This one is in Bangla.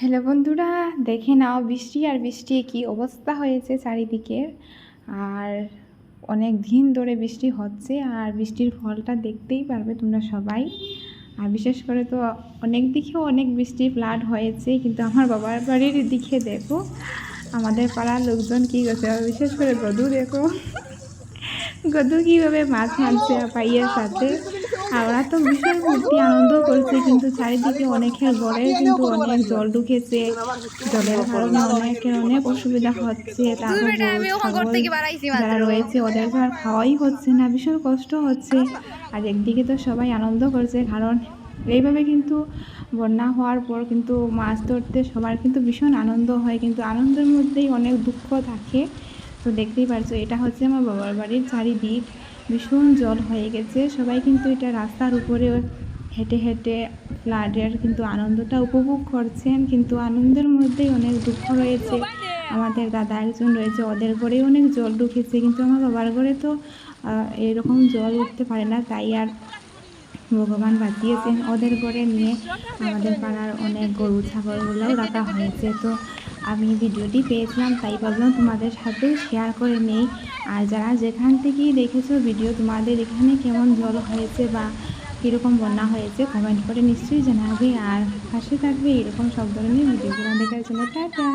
হ্যালো বন্ধুরা, দেখে নাও বৃষ্টি আর বৃষ্টি কি অবস্থা হয়েছে চারিদিকে। আর অনেক দিন ধরে বৃষ্টি হচ্ছে আর বৃষ্টির ফলটা দেখতেই পারবে তোমরা সবাই। আর বিশেষ করে তো অনেক দিকেও অনেক বৃষ্টি ফ্লাড হয়েছে, কিন্তু আমার বাবার বাড়ির দিকে দেখো, আমাদের পাড়ার লোকজন কী করছে? বিশেষ করে গদু দেখো। গদু কীভাবে মাছ মারছে পাইয়ের সাথে? আর ওরা তো ভীষণ ভর্তি আনন্দ করছে কিন্তু চারিদিকে অনেকের ঘরে কিন্তু অনেক জল ঢুকেছে। জলের কারণে অনেকের অনেক অসুবিধা হচ্ছে। তারপর যারা রয়েছে ওদের তো আর খাওয়াই হচ্ছে না ভীষণ কষ্ট হচ্ছে। আর একদিকে তো সবাই আনন্দ করছে কারণ এইভাবে কিন্তু বন্যা হওয়ার পর কিন্তু মাছ ধরতে সবার কিন্তু ভীষণ আনন্দ হয় কিন্তু আনন্দের মধ্যেই অনেক দুঃখ থাকে। তো দেখতেই পারছ এটা হচ্ছে আমার বাবার বাড়ির চারিদিক। ভীষণ জল হয়ে গেছে। সবাই কিন্তু এটা রাস্তার উপরে হেঁটে হেঁটে ফ্লাডের কিন্তু আনন্দটা উপভোগ করছেন। কিন্তু আনন্দের মধ্যেই অনেক দুঃখ রয়েছে। আমাদের দাদা একজন রয়েছে, ওদের ঘরেই অনেক জল ঢুকেছে। কিন্তু আমার বাবার ঘরে তো এরকম জল উঠতে পারে না। তাই আর ভগবান বাঁচিয়েছেন। ওদের ঘরে নিয়ে আমাদের পাড়ার অনেক গরু, ছাগলগুলোও রাখা হয়েছে। তো আমি ভিডিওটি পেয়েছিলাম, তাই ভাবলাম তোমাদের সাথে শেয়ার করে নেই। আর যারা যেখান থেকেই দেখেছ ভিডিও তোমাদের এখানে কেমন জল হয়েছে বা কীরকম বন্যা হয়েছে কমেন্ট করে নিশ্চয়ই জানাবে। আর পাশে থাকবে এরকম সব ধরনের ভিডিওগুলো দেখার জন্য। টাটা!